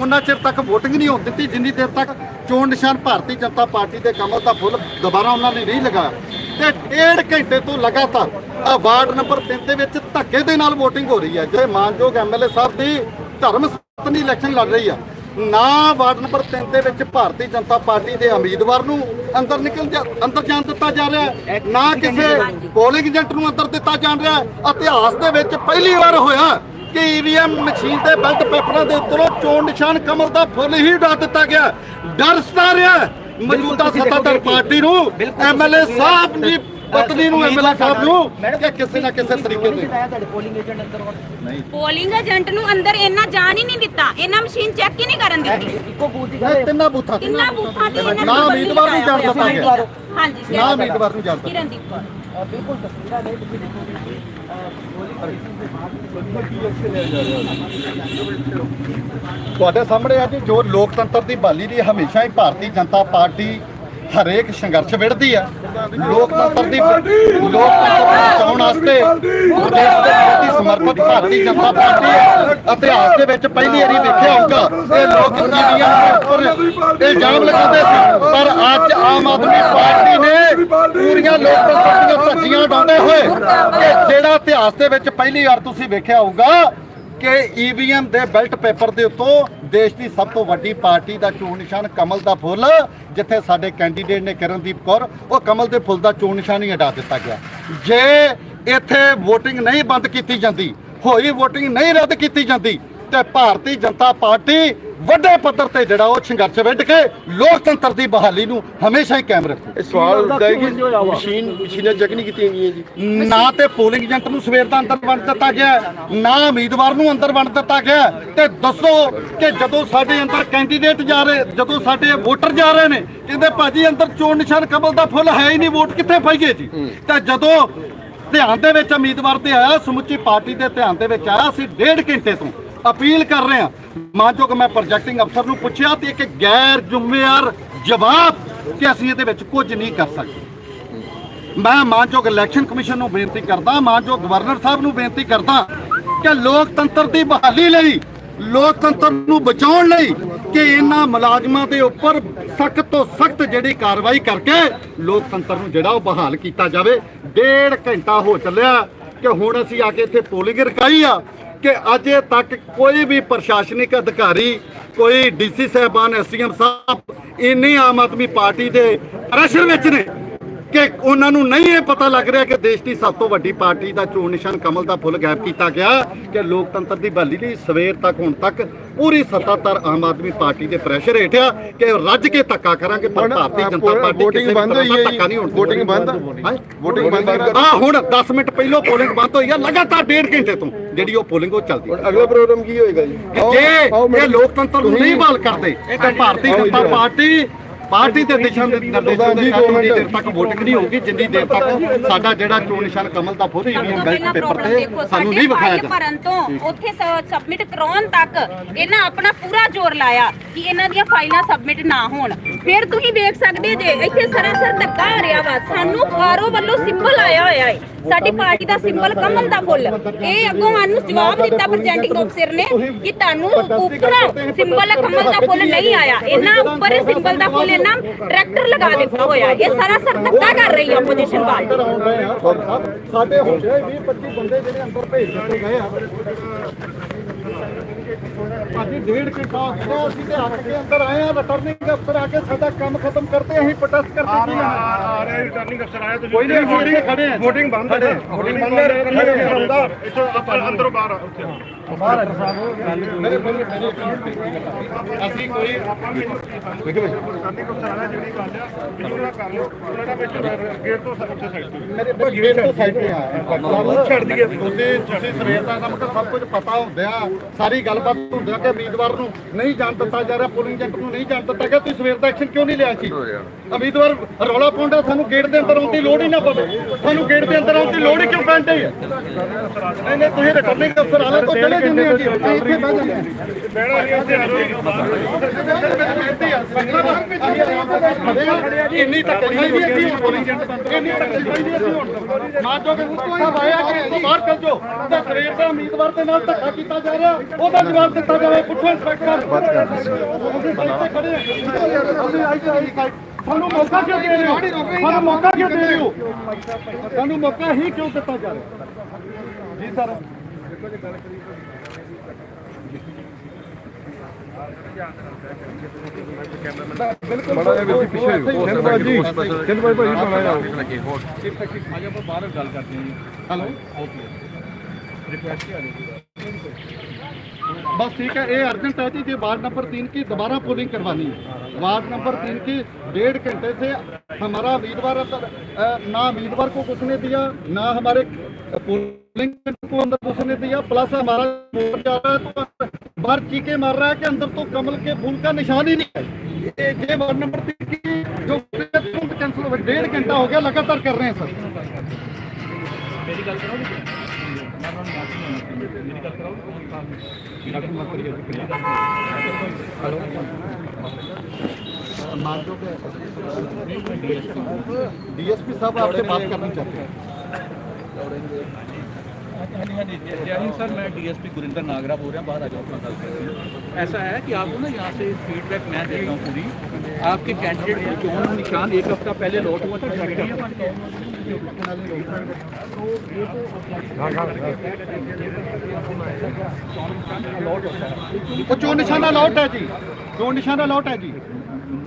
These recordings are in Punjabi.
ਉਹਨਾਂ ਚਿਰ ਤੱਕ VOTING ਨਹੀਂ ਹੋਣ ਦਿੱਤੀ, ਜਿੰਨੀ ਦੇਰ ਤੱਕ ਚੋਣ ਨਿਸ਼ਾਨ ਭਾਰਤੀ ਜਨਤਾ ਪਾਰਟੀ ਦੇ ਕਮਲ ਦਾ ਫੁੱਲ ਦੁਬਾਰਾ ਉਹਨਾਂ ਨੇ ਨਹੀਂ ਲਗਾਇਆ। ਤੇ ਡੇਢ ਘੰਟੇ ਤੋਂ ਲਗਾਤਾਰ ਆ ਵਾਰਡ ਨੰਬਰ 3 ਦੇ ਵਿੱਚ ਧੱਕੇ ਦੇ ਨਾਲ VOTING ਹੋ ਰਹੀ ਹੈ। ਜਿਹੜੇ ਮਾਨਯੋਗ ਐਮਐਲਏ ਸਾਹਿਬ ਦੀ ਧਰਮ ਸਪਤਨੀ ਇਲੈਕਸ਼ਨ ਲੜ ਰਹੀ ਆ, ਨਾ ਵਾਰਡ ਨੰਬਰ 3 ਦੇ ਵਿੱਚ ਭਾਰਤੀ ਜਨਤਾ ਪਾਰਟੀ ਦੇ ਉਮੀਦਵਾਰ ਨੂੰ ਅੰਦਰ ਨਿਕਲ ਜਾ, ਅੰਦਰ ਜਾਣ ਦਿੱਤਾ ਜਾ ਰਿਹਾ ਨਾ ਕਿਸੇ ਪੋਲਿੰਗ ਏਜੰਟ ਨੂੰ ਅੰਦਰ ਦਿੱਤਾ ਜਾ ਰਿਹਾ ਇਤਿਹਾਸ ਦੇ ਵਿੱਚ ਪਹਿਲੀ ਵਾਰ ਹੋਇਆ। ਕਿ ਈਵੀਐਮ ਮਸ਼ੀਨ ਦੇ ਬੈਲਟ ਪੇਪਰਾਂ ਦੇ ਉੱਤੋਂ ਚੋਣ ਨਿਸ਼ਾਨ ਕਮਲ ਦਾ ਫੁੱਲ ਹੀ ਉਡਾ ਦਿੱਤਾ ਗਿਆ। ਡਰ ਸਤਾ ਰਿਹਾ ਹੈ। ਮੌਜੂਦਾ ਸੱਤਾਧਰ ਪਾਰਟੀ ਨੂੰ ਐਮਐਲਏ ਸਾਹਿਬ ਦੀ ਪਤਨੀ ਨੂੰ ਐਮਐਲਏ ਸਾਹਿਬ ਨੂੰ ਕਿ ਕਿਸੇ ਨਾ ਕਿਸੇ ਤਰੀਕੇ ਦੇ ਪੋਲਿੰਗ ਏਜੰਟ ਨੂੰ ਅੰਦਰ ਇੰਨਾ ਜਾਣ ਹੀ ਨਹੀਂ ਦਿੱਤਾ। ਇਹਨਾਂ ਮਸ਼ੀਨ ਚੈੱਕ ਹੀ ਨਹੀਂ ਕਰਨ ਦਿੱਤੀ। ਇਹ ਤਿੰਨਾਂ ਬੂਥਾਂ ਤੇ। ਕਿੰਨਾ ਬੂਥਾਂ ਤੇ ਇਹਨਾਂ ਨਾ ਨੂੰ ਉਮੀਦਵਾਰ ਨੂੰ ਜਾਣ ਦਿੱਤਾ ਗਿਆ। ਹਾਂਜੀ ਨਾ ਉਮੀਦਵਾਰ ਨੂੰ ਜਾਣ ਦਿੱਤਾ। ਕਿਰਨਦੀਪ ਕੌਰ। ਤੁਹਾਡੇ ਸਾਹਮਣੇ ਅੱਜ ਜੋ ਲੋਕਤੰਤਰ ਦੀ ਬਹਾਲੀ ਦੀ ਹਮੇਸ਼ਾ ਹੀ ਭਾਰਤੀ ਜਨਤਾ ਪਾਰਟੀ ਹਰੇਕ ਸੰਘਰਸ਼ ਵਿੜਦੀ ਹੈ। ਲੋਕਤੰਤਰ ਦੀ ਲੋਕਤੰਤਰ ਬਚਾਉਣ ਵਾਸਤੇ ਦੇਸ਼ ਦੇ ਪ੍ਰਤੀ ਸਮਰਪਿਤ ਭਾਰਤੀ ਜਨਤਾ ਪਾਰਟੀ ਇਤਿਹਾਸ ਦੇ ਵਿੱਚ ਪਹਿਲੀ ਵਾਰੀ ਵੇਖਿਆ ਹੋਊਗਾ ਇਹ ਲੋਕ ਜੀਵੀਆਂ ਉੱਪਰ ਇਲਜ਼ਾਮ ਲਗਾਉਂਦੇ ਸੀ। ਪਰ ਅੱਜ ਆਮ ਆਦਮੀ ਪਾਰਟੀ ਨੇ ਪੂਰੀਆਂ ਲੋਕਤੰਤਰ ਦੀਆਂ ਧੱਜੀਆਂ ਉਡਾਉਂਦੇ ਹੋਏ ਕਿ ਜਿਹੜਾ ਇਤਿਹਾਸ ਦੇ ਵਿੱਚ ਪਹਿਲੀ ਵਾਰ ਤੁਸੀਂ ਵੇਖਿਆ ਹੋਊਗਾ ਕਿ ਈਵੀਐਮ ਦੇ ਬੈਲਟ ਪੇਪਰ ਦੇ ਉੱਤੋਂ ਦੇਸ਼ ਦੀ ਸਭ ਤੋਂ ਵੱਡੀ ਪਾਰਟੀ ਦਾ ਚੋਣ ਨਿਸ਼ਾਨ ਕਮਲ ਦਾ ਫੁੱਲ, ਜਿੱਥੇ ਸਾਡੇ ਕੈਂਡੀਡੇਟ ਨੇ ਕਿਰਨਦੀਪ ਕੌਰ, ਉਹ ਕਮਲ ਦੇ ਫੁੱਲ ਦਾ ਚੋਣ ਨਿਸ਼ਾਨ ਹੀ ਹਟਾ ਦਿੱਤਾ ਗਿਆ। ਜੇ ਇੱਥੇ VOTING ਨਹੀਂ ਬੰਦ ਕੀਤੀ ਜਾਂਦੀ, ਹੋਈ VOTING ਨਹੀਂ ਰੱਦ ਕੀਤੀ ਜਾਂਦੀ ਤੇ ਭਾਰਤੀ ਜਨਤਾ ਪਾਰਟੀ ਵੱਡੇ ਪੱਧਰ ਤੇ ਜਿਹੜਾ ਉਹ ਸੰਘਰਸ਼ ਵਿੱਢ ਕੇ ਲੋਕਤੰਤਰ ਦੀ ਬਹਾਲੀ ਨੂੰ ਹਮੇਸ਼ਾ ਹੀ ਕਾਇਮ ਰੱਖੂ। ਇਹ ਸਵਾਲ ਉੱਠਦਾ ਹੈ ਕਿ ਮਸ਼ੀਨ ਮਸ਼ੀਨਾਂ ਚੈੱਕ ਨਹੀਂ ਕੀਤੀਆਂ ਗਈਆਂ ਜੀ। ਨਾ ਤੇ ਪੋਲਿੰਗ ਏਜੰਟ ਨੂੰ ਸਵੇਰ ਦਾ ਅੰਦਰ ਵੰਡ ਦਿੱਤਾ ਗਿਆ ਨਾ ਉਮੀਦਵਾਰ ਨੂੰ ਅੰਦਰ ਵੰਡ ਦਿੱਤਾ ਗਿਆ। ਤੇ ਦੱਸੋ ਕਿ ਜਦੋਂ ਸਾਡੇ ਅੰਦਰ ਕੈਂਡੀਡੇਟ ਜਾ ਰਹੇ ਜਦੋਂ ਸਾਡੇ ਵੋਟਰ ਜਾ ਰਹੇ ਨੇ ਕਹਿੰਦੇ ਭਾਜੀ ਅੰਦਰ ਚੋਣ ਨਿਸ਼ਾਨ ਕਮਲ ਦਾ ਫੁੱਲ ਹੈ ਹੀ ਨਹੀਂ ਵੋਟ ਕਿੱਥੇ ਪਾਈਏ ਜੀ? ਤੇ ਜਦੋਂ ਧਿਆਨ ਦੇ ਵਿੱਚ ਉਮੀਦਵਾਰ ਤੇ ਆਇਆ ਸਮੁੱਚੀ ਪਾਰਟੀ ਦੇ ਧਿਆਨ ਦੇ ਵਿੱਚ ਆਇਆ ਅਸੀਂ ਡੇਢ ਘੰਟੇ ਤੋਂ ਅਪੀਲ ਕਰ ਰਹੇ। ਹਾਂ ਮਾਨਯੋਗ ਮੈਂ ਪ੍ਰੋਜੈਕਟਿੰਗ ਅਫਸਰ ਨੂੰ ਪੁੱਛਿਆ ਤੇ ਇੱਕ ਗੈਰ ਜ਼ਿੰਮੇਵਾਰ ਜਵਾਬ ਕਿ ਅਸੀਂ ਇਹਦੇ ਵਿੱਚ ਕੁਝ ਨਹੀਂ ਕਰ ਸਕਦੇ। ਮੈਂ ਮਾਨਯੋਗ ਇਲੈਕਸ਼ਨ ਕਮਿਸ਼ਨ ਨੂੰ ਬੇਨਤੀ ਕਰਦਾ ਮਾਨਯੋਗ ਗਵਰਨਰ ਸਾਹਿਬ ਨੂੰ ਬੇਨਤੀ ਕਰਦਾ ਕਿ ਲੋਕਤੰਤਰ ਦੀ ਬਹਾਲੀ ਲਈ, ਲੋਕਤੰਤਰ ਨੂੰ ਬਚਾਉਣ ਲਈ ਕਿ ਇਹਨਾਂ ਮੁਲਾਜ਼ਮਾਂ ਦੇ ਉੱਪਰ ਸਖਤ ਤੋਂ ਸਖਤ ਜਿਹੜੀ ਕਾਰਵਾਈ ਕਰਕੇ ਲੋਕਤੰਤਰ ਨੂੰ ਜਿਹੜਾ ਉਹ ਬਹਾਲ ਕੀਤਾ ਜਾਵੇ। ਡੇਢ ਘੰਟਾ ਹੋ ਚੱਲਿਆ ਕਿ ਹੁਣ ਅਸੀਂ ਆ ਕੇ ਇੱਥੇ ਪੋਲਿੰਗ ਰਕਾਈ ਆ ਕਿ ਅਜੇ ਤੱਕ ਕੋਈ ਵੀ ਪ੍ਰਸ਼ਾਸਨਿਕ ਅਧਿਕਾਰੀ, ਕੋਈ ਡੀਸੀ ਸਾਹਿਬਾਨ ਐਸਡੀਐਮ ਸਾਹਿਬ, ਇੰਨੀ ਆਮ ਆਦਮੀ ਪਾਰਟੀ ਦੇ ਪ੍ਰੈਸ਼ਰ ਵਿੱਚ ਨੇ। ਕਿ ਉਹਨਾਂ ਨੂੰ ਨਹੀਂ ਇਹ ਪਤਾ ਲੱਗ ਰਿਹਾ ਕਿ ਦੇਸ਼ ਦੀ ਸਭ ਤੋਂ ਵੱਡੀ ਪਾਰਟੀ ਦਾ ਚੋਣ ਨਿਸ਼ਾਨ ਕਮਲ ਦਾ ਫੁੱਲ ਗਾਇਬ ਕੀਤਾ ਗਿਆ ਕਿ ਲੋਕਤੰਤਰ ਦੀ ਬਹਾਲੀ ਲਈ ਸਵੇਰ ਤੱਕ ਹੁਣ ਤੱਕ ਪੂਰੀ ਸੱਤਾਧਰ ਆਮ ਆਦਮੀ ਪਾਰਟੀ ਦੇ ਪ੍ਰੈਸ਼ਰ ਹੇਠਿਆ ਕਿ ਰੱਜ ਕੇ ਧੱਕਾ ਕਰਾਂਗੇ ਪਰ ਭਾਰਤੀ ਜਨਤਾ ਪਾਰਟੀ VOTING ਕਿਸੇ ਵੀ ਬੰਦ ਹੋਈ ਹੈ ਧੱਕਾ ਨਹੀਂ ਹੋਣ। VOTING ਬੰਦ? VOTIੰਗ ਬੰਦ ਆ ਹੁਣ 10 ਮਿੰਟ ਪਹਿਲਾਂ ਪੋਲਿੰਗ ਬੰਦ ਹੋਈ ਆ ਲਗਾਤਾਰ ਡੇਢ ਘੰਟੇ ਤੋਂ ਜਿਹੜੀ ਉਹ ਪੋਲਿੰਗ ਉਹ ਚੱਲਦੀ ਹੁਣ ਅਗਲਾ ਪ੍ਰੋਗਰਾਮ ਕੀ ਹੋਏਗਾ ਜੇ? ਇਹ ਲੋਕਤੰਤਰ ਨੂੰ ਨਹੀਂ ਬਹਾਲ ਕਰਦੇ ਤਾਂ ਭਾਰਤੀ ਜਨਤਾ ਪਾਰਟੀ ਪਾਰਟੀ ਦੇ ਦਿਸ਼ਾ ਦੇ ਨਿਰਦੇਸ਼ਾਂ ਦੇ ਤਹਿਤ ਉਨੀ ਦੇਰ ਤੱਕ VOTING ਨਹੀਂ ਹੋਊਗੀ ਜਿੰਨੀ ਦੇਰ ਤੱਕ ਸਾਡਾ ਜਿਹੜਾ ਚੋਣ ਨਿਸ਼ਾਨ ਕਮਲ ਦਾ ਫੁੱਲ ਈਵੀਐਮ ਬੈਲਟ ਪੇਪਰ ਤੇ ਸਾਨੂੰ ਨਹੀਂ ਵਿਖਾਇਆ ਜਾਂਦਾ ਭਰਨ ਤੋਂ ਉੱਥੇ ਸਬਮਿਟ ਕਰਾਉਣ ਤੱਕ ਇਹਨਾਂ ਆਪਣਾ ਪੂਰਾ ਜ਼ੋਰ ਲਾਇਆ ਕਿ ਇਹਨਾਂ ਦੀਆਂ ਫਾਈਲਾਂ ਸਬਮਿਟ ਨਾ ਹੋਣ। ਫਿਰ ਤੁਸੀਂ ਵੇਖ ਸਕਦੇ ਜੇ ਇੱਥੇ ਸਰਾਸਰ ਧੱਕਾ ਹੋ ਰਿਹਾ ਵਾ। ਸਾਨੂੰ ਆਰਓ ਵੱਲੋਂ ਸਿੰਬਲ ਆਇਆ ਹੋਇਆ ਹੈ ਸਾਡੀ ਪਾਰਟੀ ਦਾ ਸਿੰਬਲ ਕਮਲ ਦਾ ਫੁੱਲ ਇਹ ਅੱਗੋਂ ਸਾਨੂੰ ਜਵਾਬ ਦਿੱਤਾ ਪ੍ਰੈਜ਼ੈਂਟਿੰਗ ਅਫਸਰ ਨੇ ਕਿ ਤੁਹਾਨੂੰ ਉੱਪਰ ਸਿੰਬਲ ਕਮਲ ਦਾ ਫੁੱਲ ਨਹੀਂ ਆਇਆ ਇਹਨਾਂ ਉੱਪਰ ਸਿੰਬਲ ਦਾ ਫੁੱਲ ਇਹਨਾਂ ਟਰੈਕਟਰ ਲਗਾ ਦਿੱਤਾ ਹੋਇਆ ਇਹ ਸਰਾਸਰ ਧੱਕਾ ਕਰ ਰਹੀ ਹੈ ਆਪੋਜੀਸ਼ਨ ਪਾਰਟੀ ਅੰਦਰ ਆਉਣ ਰਹੇ ਆ ਸਰ ਸਾਹਿਬ ਸਾਡੇ ਹੋ ਗਏ 20 25 ਬੰਦੇ ਜਿਹੜੇ ਅੰਦਰ ਭੇਜ ਦਿੱਤੇ ਗਏ ਆ ਭਾਜੀ ਡੇਢ ਘੰਟਾ ਹੋ ਗਿਆ ਅਸੀਂ ਤੇ ਹੱਕ ਕੇ ਅੰਦਰ ਆਏ ਆ ਰਿਟਰਨਿੰਗ ਅਫਸਰ ਆ ਕੇ ਸਾਡਾ ਕੰਮ ਖਤਮ ਕਰਦੇ ਅਸੀਂ ਪ੍ਰੋਟੈਸਟ ਕਰਦੇ ਕੀ ਆ? ਰਿਹਾ ਰਿਟਰਨਿੰਗ ਅਫਸਰ ਆਇਆ ਤੁਸੀਂ। ਕੋਈ ਨਹੀਂ VOTING ਖੜੇ ਆ। VOTIੰG ਬੰਦ ਹੈ VOTIੰG ਬੰਦ ਹੈ ਰਿਟਰਨਿੰਗ ਇੱਥੋਂ ਆਪਾਂ ਅੰਦਰੋਂ ਬਾਹਰ ਆ ਉੱਥੇ। ਮੇਰੇ ਮੇਰੇ ਮੇਰੇ ਅਸੀਂ ਕੋਈ ਰਿਟਰਨਿੰਗ ਅਫਸਰ ਆਇਆ ਜਿਹੜੀ ਗੱਲ ਆ ਉਹਨੂੰ ਨਾ ਕਰ ਲਿਓ। ਉਹਨਾਂ ਵਿੱਚ ਗੇਟ ਤੋਂ ਉੱਥੇ ਸਾਈਡ ਤੇ। ਮੇਰੇ ਕੋਲ ਗੇਟ ਤੋਂ ਸਾਈਡ ਤੇ ਆ। ਛੱਡ ਦਈਏ। ਤੁਸੀਂ ਤੁਸੀਂ ਸਵੇਰ ਦਾ ਕੰਮ ਤਾਂ ਸਭ ਕੁਝ ਪਤਾ ਹੁੰਦਿਆ। ਸਾਰੀ ਗੱਲਬਾਤ ਹੁੰਦਿਆ ਕਿ ਉਮੀਦਵਾਰ ਨੂੰ ਨਹੀਂ ਜਾਣ ਦਿੱਤਾ ਜਾ ਰਿਹਾ ਪੋਲਿੰਗ ਏਜੰਟ ਨੂੰ ਨਹੀਂ ਜਾਣ ਦਿੱਤਾ ਗਿਆ ਤੁਸੀਂ ਸਵੇਰ ਦਾ ਐਕਸ਼ਨ ਕਿਉਂ ਨਹੀਂ ਲਿਆ ਸੀ? ਉਮੀਦਵਾਰ ਰੌਲਾ ਪਾਉਂਦਾ ਸਾਨੂੰ ਗੇਟ ਦੇ ਅੰਦਰ ਆਉਣ ਦੀ ਲੋੜ ਹੀ ਨਾ ਪਵੇ। ਸਾਨੂੰ ਗੇਟ ਦੇ ਅੰਦਰ ਆਉਣ ਦੀ ਲੋੜ ਹੀ ਕਿਉਂ ਪੈਂਦੀ ਹੈ? ਨਹੀਂ ਨਹੀਂ ਤੁਸੀਂ ਰਿਟਰਨਿੰਗ ਅਫਸਰ ਆਲੇ ਤੋਂ ਚਲੇ ਜਾਂਦੇ ਆ ਜੀ। ਇੱਥੇ ਬਹਿ ਜਾਂਦੇ ਹਾਂ ਬਹਿਣਾ ਨਹੀਂ ਉੱਥੇ ਆ ਜਾਓ। ਇੰਨੀ ਧੱਕੇਸ਼ਾਹੀ ਵੀ ਅਸੀਂ ਹੁਣ ਇੰਨੀ ਧੱਕੇਸ਼ਾਹੀ ਵੀ ਅਸੀਂ ਹੁਣ ਨਾ ਜੋ ਉਸ ਤੋਂ ਹੀ ਕਿ ਬਾਹਰ ਚੱਲ ਜਾਓ ਤੇ ਸਵੇਰ ਦਾ ਉਮੀਦਵਾਰ ਦੇ ਨਾਲ ਧੱਕਾ ਕੀਤਾ ਜਾ ਰਿਹਾ ਉਹਦਾ ਜਵਾਬ ਦਿੱਤਾ ਜਾਵੇ ਪੁੱਛੋ ਇੰਸਪੈਕਟਰ ਬਾਤ ਕਰ ਅਸੀਂ ਸਾਨੂੰ ਮੌਕਾ ਕਿਉਂ ਦੇ ਰਹੇ ਹੋ ਸਾਨੂੰ ਮੌਕਾ ਕਿਉਂ ਦੇ ਰਹੇ ਹੋ ਸਾਨੂੰ ਮੌਕਾ ਹੀ ਕਿਉਂ ਦਿੱਤਾ ਜਾ ਰਿਹਾ ਜੀ ਸਰ ਬੜਾ ਜਿਹਾ ਵੀ ਪਿੱਛੇ ਸਿੰਧ ਭਾਈ ਜੀ ਸਿੰਧ ਭਾਈ ਭਾਈ ਬਣਾ ਜਾਓ ਹੈਲੋ बस ठीक है ये अर्जेंट है जी ये वार्ड नंबर तीन की दोबारा पोलिंग करवानी है वार्ड नंबर तीन की डेढ़ घंटे से हमारा उम्मीदवार अंदर अ, ना उम्मीदवार को कुछ ने दिया ना हमारे पोलिंग को अंदर कुछ ने दिया। प्लस हमारा वोट जा रहा है तो बाहर चीखे मार रहा है कि अंदर तो कमल के फूल का निशान ही नहीं है। ये ये वार्ड नंबर तीन की जो कैंसिल हो डेढ़ घंटा हो गया लगातार कर रहे हैं सर। डीएसपी साहब आपसे बात करना चाहते हैं। जय सर मैं डीएसपी गुरिंदर नागरा बोल रहा हूँ बाहर आ जाओ अपना गल करते हैं ऐसा है कि आपको ना यहाँ से फीडबैक मैं रहा हूँ पूरी आपके कैंडिडेट की चोन निशान एक हफ़्ता पहले लौट हुआ था वो जो निशाना लौट है जी जो निशाना लौट है जी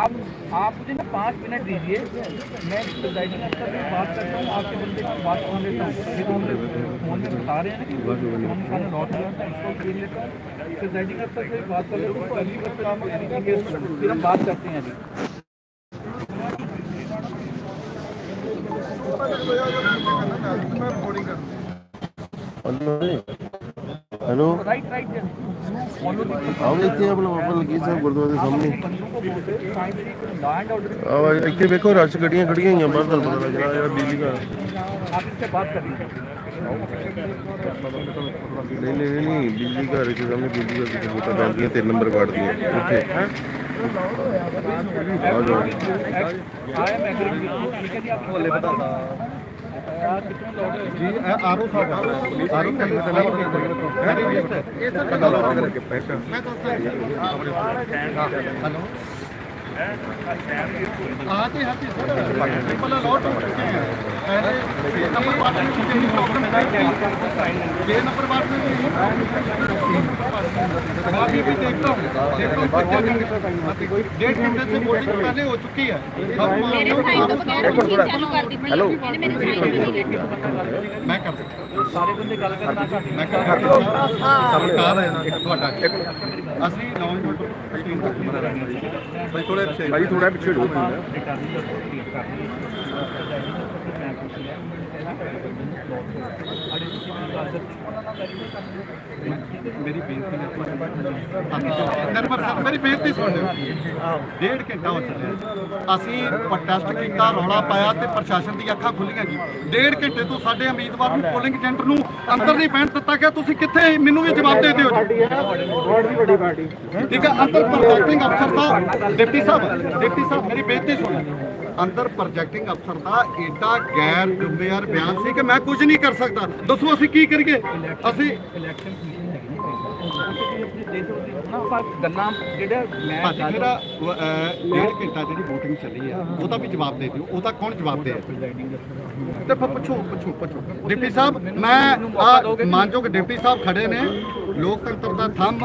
आप आप मुझे ना पाँच मिनट दीजिए। मैं प्रिजाइडिंग अफसर से बात करता हूँ आपके बंदे की बात सुन लेता हूँ। ये तो हम फ़ोन में बता रहे हैं ना कि खाना लौट गया था इसको देख लेता हूँ। प्रिजाइडिंग अफसर से बात कर लेता हूँ अगली बार काम फिर हम बात करते हैं अभी। ਹੈਲੋ राइट राइट ਆਉਂਦੇ ਇੱਥੇ ਆਪਣਾ ਵਾਪਰ ਲੱਗੀ ਸਾਹਿਬ ਗੁਰਦੁਆਰੇ ਦੇ ਸਾਹਮਣੇ। ਆਵਾ ਇੱਥੇ ਵੇਖੋ ਰਸ਼ ਗੱਡੀਆਂ ਖੜੀਆਂ ਹੋਈਆਂ ਬਾਹਰ ਤੁਹਾਨੂੰ ਪਤਾ ਲੱਗ ਰਿਹਾ ਬਿਜਲੀ ਘਰ ਆਪ ਇਸ ਤੇ ਬਾਤ ਕਰੀ ਨਹੀਂ ਨਹੀਂ ਨਹੀਂ ਬਿਜਲੀ ਘਰ ਦੇ ਸਾਹਮਣੇ ਬਿਜਲੀ ਘਰ ਦੀ ਬੋਟਾ ਪੈਂਦੀਆਂ ਤਿੰਨ ਨੰਬਰ ਵਾਰਡ ਦੀ ਉੱਥੇ। ਆ ਜਾਓ। ਆਇਆ ਮੈਂ ਕਰੀ ਠੀਕ ਹੈ ਜੀ ਆਪ ਬੋਲੇ ਬਤਾਤਾ ਜੀ ਆਰਓ ਸਾਹਿਬ ਆਰਓ ਸਾਹਿਬ ਦਾ ਨਾਮ ਹੈ। ਇਹ ਸਰ ਮੈਂ ਦੱਸਦਾ ਹਾਂ ਹੈਲੋ जी हाँ जी सर सिंपल लॉट हो चुके हैं पहले छह नंबर वार्ड में कितनी प्रॉब्लम है छह नंबर वार्ड में भी अभी भी देखता हूँ देखता हूँ डेढ़ घंटे से वोटिंग पहले हो चुकी है अब ਮੇਰੇ ਸਾਈਨ ਤੋਂ ਬਗੈਰ ਮਸ਼ੀਨ ਚਾਲੂ ਕਰ ਦਿੱਤੀ ਹੈਲੋ ਇਹਨੇ ਮੇਰੇ ਸਾਈਨ ਨਹੀਂ ਕੀਤੇ ਮੈਂ ਕਰ ਦਿੱਤਾ सारे बंदे गल करना चाहते ਮੈਂ ਕਰ ਦਿੱਤਾ ਸਰਕਾਰ ਹੈ ਨਾ ਤੁਹਾਡਾ ਅਸੀਂ ਨੌਜਵਾਨ ਟੀਮ ਭਾਈ ਥੋੜਾ ਭਾਈ ਥੋੜਾ ਪਿੱਛੇ ਹੋ ਮੇਰੀ ਬੇਨਤੀ ਹੈ ਨਰਮਰ ਸਾਹਿਬ ਮੇਰੀ ਬੇਨਤੀ ਸੁਣ ਲਿਓ। ਡੇਢ ਘੰਟਾ ਹੋ ਚੱਲਿਆ। ਅਸੀਂ ਪ੍ਰੋਟੈਸਟ ਕੀਤਾ ਰੌਲਾ ਪਾਇਆ ਤੇ ਪ੍ਰਸ਼ਾਸਨ ਦੀ ਅੱਖਾਂ ਖੁੱਲੀਆਂ ਜੀ। ਡੇਢ ਘੰਟੇ ਤੋਂ ਸਾਡੇ ਉਮੀਦਵਾਰ ਨੂੰ ਪੋਲਿੰਗ ਏਜੰਟ ਨੂੰ ਅੰਦਰ ਨਹੀਂ ਪੈਣ ਦਿੱਤਾ ਗਿਆ। ਤੁਸੀਂ ਕਿੱਥੇ ਮੈਨੂੰ ਵੀ ਜਵਾਬ ਦੇ ਦਿਓ ਜੀ। ਠੀਕ ਹੈ ਅੰਦਰ ਪ੍ਰੋਜੈਕਟਿੰਗ ਅਫਸਰ ਦਾ ਡਿਪਟੀ ਸਾਹਿਬ ਡਿਪਟੀ ਸਾਹਿਬ ਮੇਰੀ ਬੇਨਤੀ ਸੁਣੋ ਅੰਦਰ ਪ੍ਰੋਜੈਕਟਿੰਗ ਅਫਸਰ ਦਾ ਏਡਾ ਗੈਰ ਜ਼ਿੰਮੇਵਾਰ ਬਿਆਨ ਸੀ ਕਿ ਮੈਂ ਕੁਝ ਨਹੀਂ ਕਰ ਸਕਦਾ। ਦੱਸੋ ਅਸੀਂ ਕੀ ਕਰੀਏ? ਅਸੀਂ ਇਲੈਕਸ਼ਨ ਨਾ ਆਪਾਂ ਗੱਲਾਂ ਜਿਹੜਾ ਮੈਂ ਅਹ, ਡੇਢ ਘੰਟਾ ਜਿਹੜੀ VOTING ਚੱਲੀ ਆ ਉਹਦਾ ਵੀ ਜਵਾਬ ਦੇ ਦਿਓ। ਉਹਦਾ ਕੌਣ ਜਵਾਬ ਦੇ? ਤੇ ਪੁੱਛੋ ਪੁੱਛੋ ਪੁੱਛੋ। ਡਿਪਟੀ ਸਾਹਿਬ ਮੈਂ ਮਾਨਯੋਗ ਡਿਪਟੀ ਸਾਹਿਬ ਖੜੇ ਨੇ। ਲੋਕਤੰਤਰ ਦਾ ਥੰਮ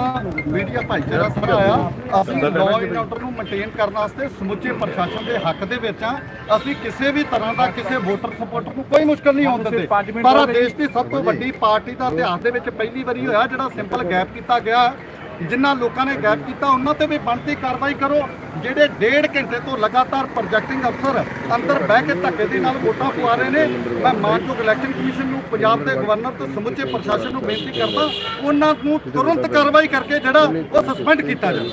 ਮੀਡੀਆ ਭਾਈਚਾਰਾ ਸਾਰਾ ਆ ਅਸੀਂ ਲਾਅ ਐਂਡ ਆਰਡਰ ਨੂੰ ਮੇਨਟੇਨ ਕਰਨ ਵਾਸਤੇ ਸਮੁੱਚੇ ਪ੍ਰਸ਼ਾਸਨ ਦੇ ਹੱਕ ਦੇ ਵਿੱਚ ਆ ਅਸੀਂ ਕਿਸੇ ਵੀ ਤਰ੍ਹਾਂ ਦਾ ਕਿਸੇ ਵੋਟਰ ਸਪੋਰਟਰ ਨੂੰ ਕੋਈ ਮੁਸ਼ਕਲ ਨਹੀਂ ਆਉਣ ਦਿੰਦੇ। ਪਰ ਦੇਸ਼ ਦੀ ਸਭ ਤੋਂ ਵੱਡੀ ਪਾਰਟੀ ਦਾ ਇਤਿਹਾਸ ਦੇ ਵਿੱਚ ਪਹਿਲੀ ਵਾਰੀ ਹੋਇਆ ਜਿਹੜਾ ਸਿੰਪਲ ਗੈਪ ਕੀਤਾ ਗਿਆ। ਜਿਨ੍ਹਾਂ ਲੋਕਾਂ ਨੇ ਗਾਇਬ ਕੀਤਾ, ਉਹਨਾਂ ਤੇ ਵੀ ਬਣਦੀ ਕਾਰਵਾਈ ਕਰੋ। ਜਿਹੜੇ ਡੇਢ ਘੰਟੇ ਤੋਂ ਲਗਾਤਾਰ ਪ੍ਰੋਜੈਕਟਿੰਗ ਅਫਸਰ ਅੰਦਰ ਬਹਿ ਕੇ ਧੱਕੇ ਦੇ ਨਾਲ ਵੋਟਾਂ ਪਵਾ ਰਹੇ ਨੇ, ਮੈਂ ਮਾਨਯੋਗ ਇਲੈਕਸ਼ਨ ਕਮਿਸ਼ਨ ਨੂੰ, ਪੰਜਾਬ ਦੇ ਗਵਰਨਰ ਤੇ ਸਮੁੱਚੇ ਪ੍ਰਸ਼ਾਸਨ ਨੂੰ ਬੇਨਤੀ ਕਰਦਾ, ਉਹਨਾਂ ਨੂੰ ਤੁਰੰਤ ਕਾਰਵਾਈ ਕਰਕੇ ਜਿਹੜਾ ਉਹ ਸਸਪੈਂਡ ਕੀਤਾ ਜਾਵੇ।